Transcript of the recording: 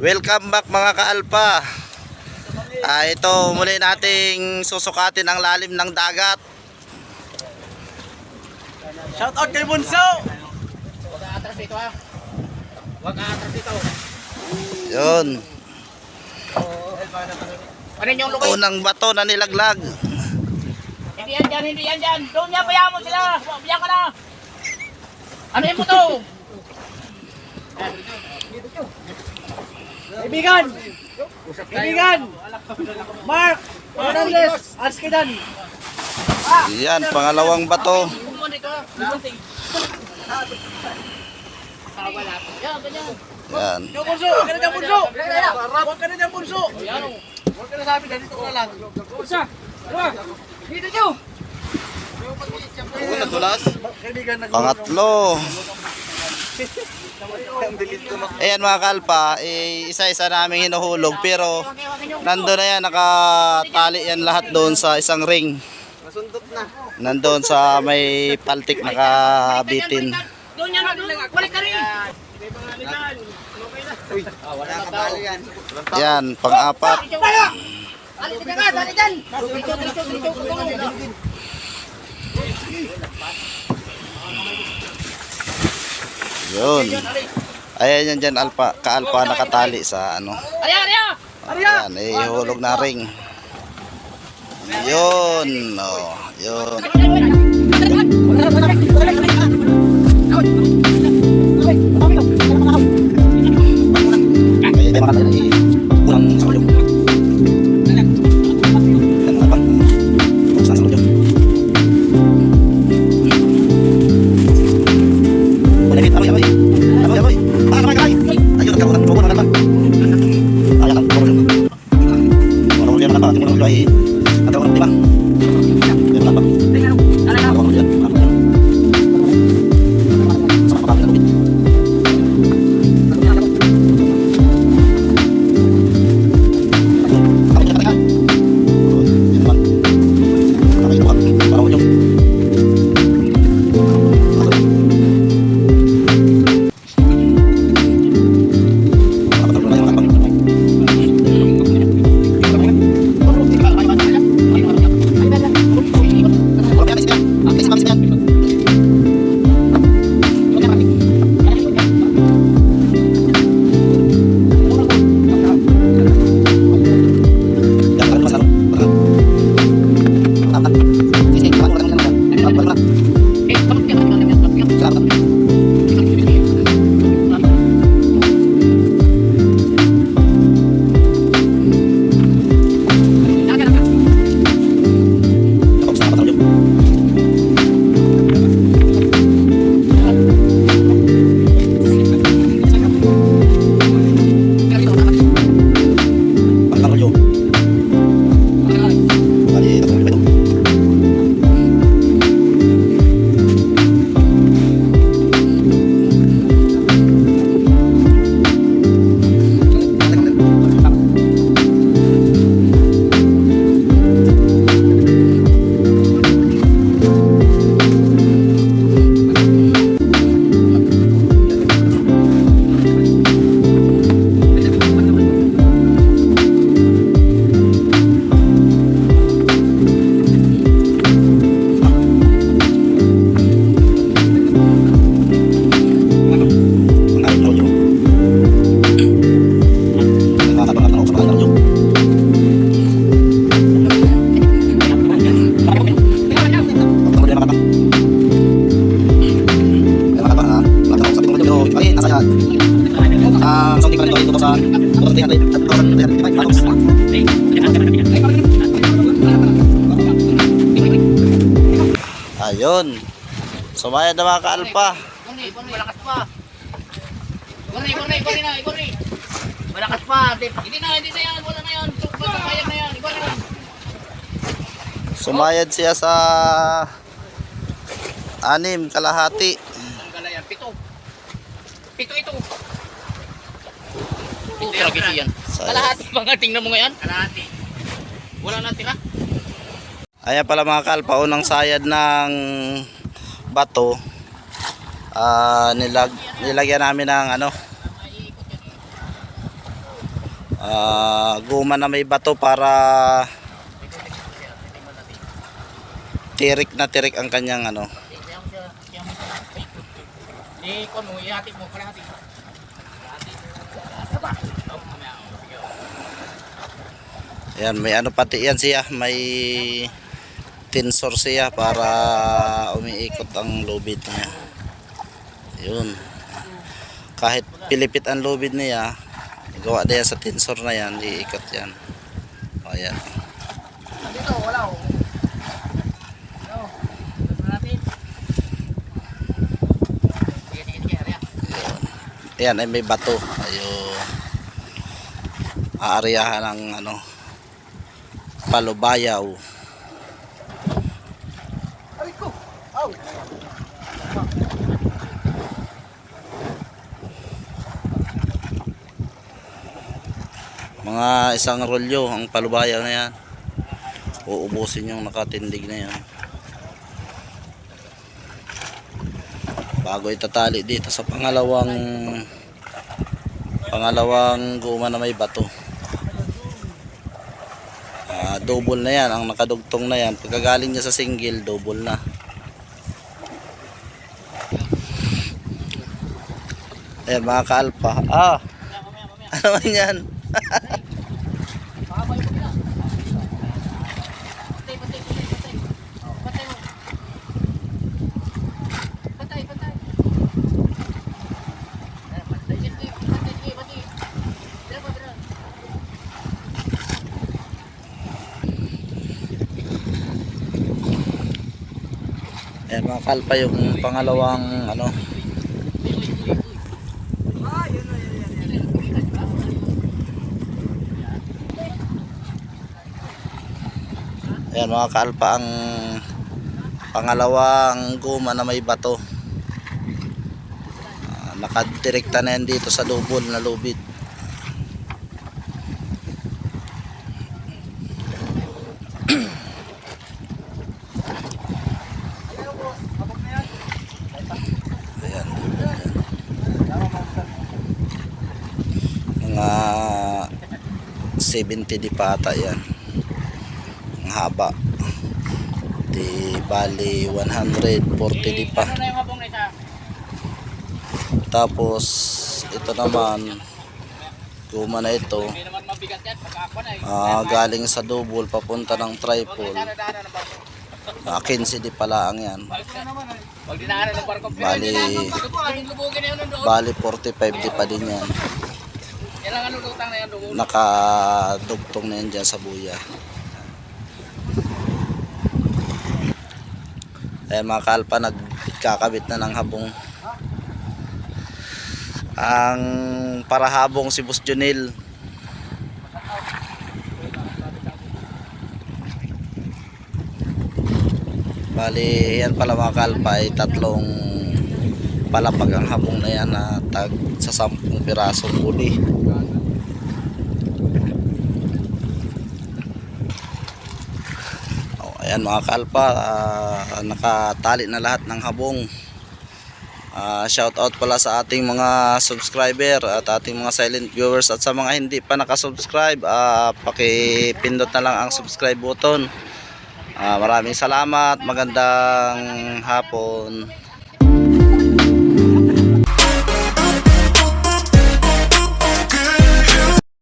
Welcome back mga kaalpa. Ah, ito muli nating susukatin ang lalim ng dagat. Shout out kay Bunso! Huwag atras dito ha. Huwag atras dito. Yun. Ano yung lugay? Unang bato na nilaglag. Hindi yan dyan, hindi yan dyan. Doon niya, bayaan mo sila. Bayaan ka na. Ano yun mo to? Kaibigan! Kaibigan! Mark! Fernandez! Askidan! Yan, pangalawang bato. Yan! Huwag ka na dyan, Bunso! Huwag ka na dyan, Bunso! Yan o. Huwag ka na sabi, ganito ka na lang. Bunsa! Dalawa! Dito, Joe! Kaibigan, nag- Pangatlo. Ayan mga kalpa, eh, isa-isa namin hinuhulog pero nandun na yan, nakatali yan lahat doon sa isang ring. Nandun sa may paltik nakabitin. Doon yan. Balik ka rin. Yan, pang-apat. Alis ka nga, dali dyan. Dito, dito, dito, dito. Yun. Ayan yan dyan, alpa, ka-alpa nakatali sa ano. Ayan, eh, hulog na ring. Yun, oh, yun. Kaya Ah, tingin ko nito sa 2,300. Ayun. Sumayad na mga kaalpa. Malakas pa. Gurni, gurni, gurni na, gurni. Malakas pa. Di- Hindi na, hindi na yan. Wala na yan. Pagkakayag na yan. Gurni na. Sumayad siya sa anim kalahati. Tanggal na yan. Pito. Pito ito. Yung kasi yan. Kalahati mga tingnan mo ngayon. Kalahati. Wala na tira. Ayan pala mga kalpa, unang sayad ng bato. Ah, nilag nilagyan namin ng ano ah, guma na may bato para tirik na tirik ang kanyang ano Kaya mo ihati mo. Kalahati. Saba. Oh, mamaya. oh, sige, oh. Ayan, may ano pati yan siya, may tensor siya para umiikot ang lubid niya. Yun. Kahit pilipit ang lubid niya, gawa na yan sa tensor na yan, iikot yan. O yan. Dito, wala oh. Sige. Ariya. Ayan ay may bato. Ayun. Aaryahan ng ano, palubayaw. Mga isang rolyo ang palubayaw na yan. Uubusin yung nakatindig na yan. Bago itatali dito sa pangalawang pangalawang guma na may bato. Double na yan ang nakadugtong na yan. Pagkagaling niya sa single, double na. Ayan mga kaalpa. Ah, ano man yan? Ayan mga kalpa yung pangalawang ano. Ayan mga kalpa ang pangalawang guma na may bato. Ah, nakadirekta na yan dito sa double na lubid. Ayan. Mga 70 di yan. Ang haba. Di bali 140 di pa. Tapos ito naman guma na ito. Ah, galing sa double papunta ng triple. Barko. Ah, 15 di pala ang yan. Bali-. Bali 45 di pa din yan. Yan lang ang lulutang na yan. Nakadugtong na yan dyan sa buya. Ayan mga kalpa, nagkakabit na ng habong. Ang parahabong si Boss Junil. Bali, yan pala mga kalpa ay tatlong palapag ang habong na yan na tag sa sampung pirasong huli. Oh, ayan mga kalpa, ah, nakatali na lahat ng habong. Ah, shout out pala sa ating mga subscriber at ating mga silent viewers at sa mga hindi pa nakasubscribe, ah, pakipindot na lang ang subscribe button. Ah, maraming salamat, magandang hapon.